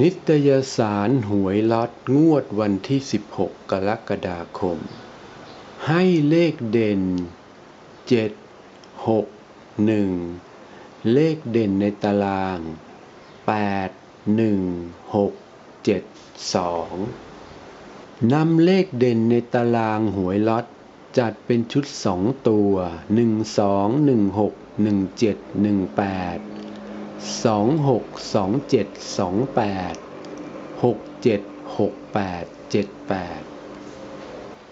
นิตยสารหวยล็อตงวดวันที่ 16 กรกฎาคม ให้เลขเด่น 7 6 1 เลขเด่นในตาราง 8 1 6 7 2 นำเลขเด่นในตารางหวยล็อตจัดเป็นชุด 2 ตัว 1 2 1 6 1 7 1 8 สองหกสองเจ็ดสองแปดหกเจ็ดหกแปดเจ็ดแปด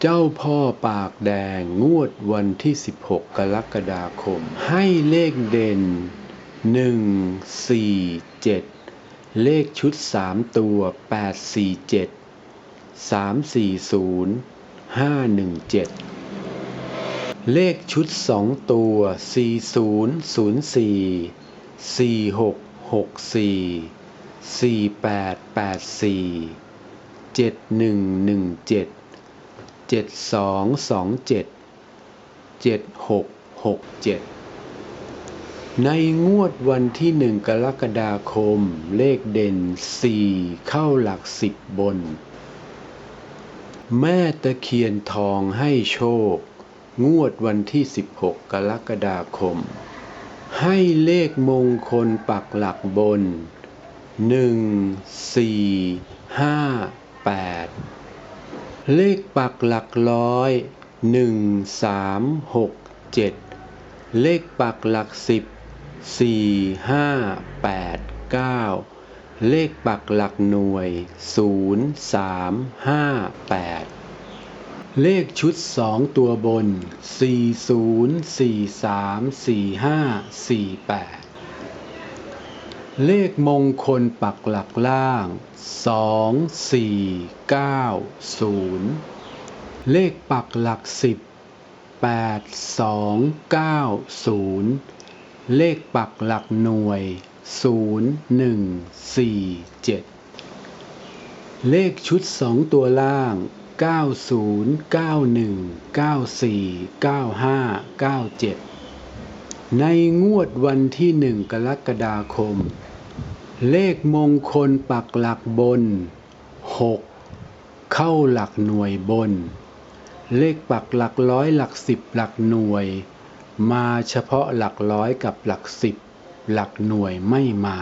เจ้าพ่อปากแดงงวดวันที่ 16 กรกฎาคม ให้เลขเด่น 1 4 7 เลขชุด 3 ตัว 8 4 7 3 4 0 5 1 7 เลขชุด 2 ตัว 4 0 0 4 สี่หกหกสี่สี่แปดแปดสี่เจ็ดหนึ่งหนึ่งเจ็ดเจ็ดสองสองเจ็ดเจ็ดหกหกเจ็ดในงวดวันที่หนึ่งกรกฎาคมเลขเด่นสี่เข้าหลักสิบบน แม่ตะเคียนทองให้โชค งวดวันที่ 16 กรกฎาคม ให้เลขมงคลปักหลักบนหนึ่งสี่ห้าแปดเลขปักหลักร้อยหนึ่งสามหกเจ็ดเลขปักหลักสิบสี่ห้าแปดเก้าเลขปักหลักหน่วยศูนย์สามห้าแปด เลขชุดสองตัวบน 40 43 45 48 เลขมงคลปักหลักล่าง 2 4 9 0 เลขปักหลักสิบ8 2 9 0 เลขปักหลักหน่วย 0 1 4 7 เลขชุดสองตัวล่าง 90 91 94 95 97ในงวดวันที่หนึ่งกรกฎาคม เลขมงคลปักหลักบน 6 เข้าหลักหน่วยบน เลขปักหลักร้อยหลักสิบหลักหน่วย มาเฉพาะหลักร้อยกับหลักสิบหลักหน่วยไม่มา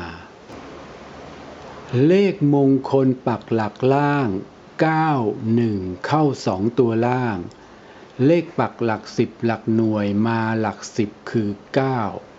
เลขมงคลปักหลักล่าง 9 1 เข้า 2 ตัวล่าง เลขปักหลักสิบหลักหน่วยมาหลักสิบคือ 9